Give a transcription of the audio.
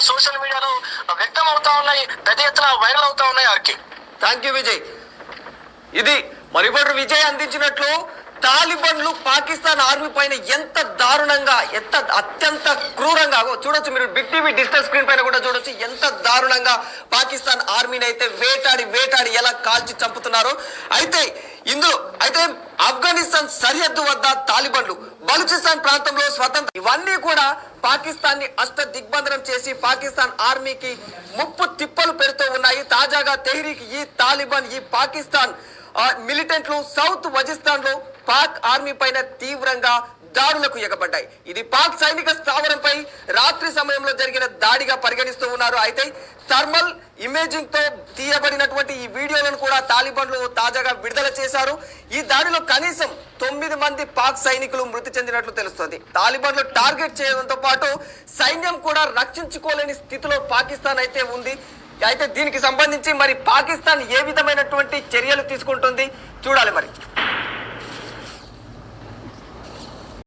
Social మీడియాలో వ్యక్తం అవుతా ఉన్నాయి పెద్ద ఎత్తున వైరల్ అవుతా ఉన్నాయి ఆర్కే. థ్యాంక్ యూ విజయ్ ఇది మరిబడు విజయ్ అందించినట్లు తాలిబన్లు పాకిస్తాన్ ఆర్మీ పైన ఎంత దారుణంగా ఎంత అత్యంత క్రూరంగా చూడొచ్చు మీరు బిగ్ టీవీ డిజిటల్ స్క్రీన్ పైన కూడా చూడొచ్చు ఎంత దారుణంగా పాకిస్తాన్ ఆర్మీని అయితే వేటాడి వేటాడి ఎలా కాల్చి చంపుతున్నారు. అయితే ఇందులో అయితే ఆఫ్ఘనిస్తాన్ సరిహద్దు వద్ద తాలిబన్లు బలూచిస్తాన్ ప్రాంతంలో స్వతంత్ర ఇవన్నీ కూడా పాకిస్తాన్ని అష్ట దిగ్బంధనం చేసి పాకిస్తాన్ ఆర్మీకి ముప్పు తిప్పలు పెడుతూ ఉన్నాయి. తాజాగా తెహ్రీక్ ఈ తాలిబాన్ ఈ పాకిస్తాన్ మిలిటెంట్లు సౌత్ వజిస్తాన్లో పాక్ ఆర్మీ పైన తీవ్రంగా దాడులకు ఎగబడ్డాయి. ఇది పాక్ సైనిక స్థావరంపై రాత్రి సమయంలో జరిగిన దాడిగా పరిగణిస్తూ ఉన్నారు. అయితే థర్మల్ ఇమేజింగ్తో తీయబడినటువంటి ఈ వీడియోలను కూడా తాలిబాన్లు తాజాగా విడుదల చేశారు. ఈ దాడిలో కనీసం తొమ్మిది మంది పాక్ సైనికులు మృతి చెందినట్లు తెలుస్తోంది. తాలిబాన్లు టార్గెట్ చేయడంతో పాటు సైన్యం కూడా రక్షించుకోలేని స్థితిలో పాకిస్తాన్ అయితే ఉంది. అయితే దీనికి సంబంధించి మరి పాకిస్తాన్ ఏ విధమైనటువంటి చర్యలు తీసుకుంటుంది? చూడాలి మరి.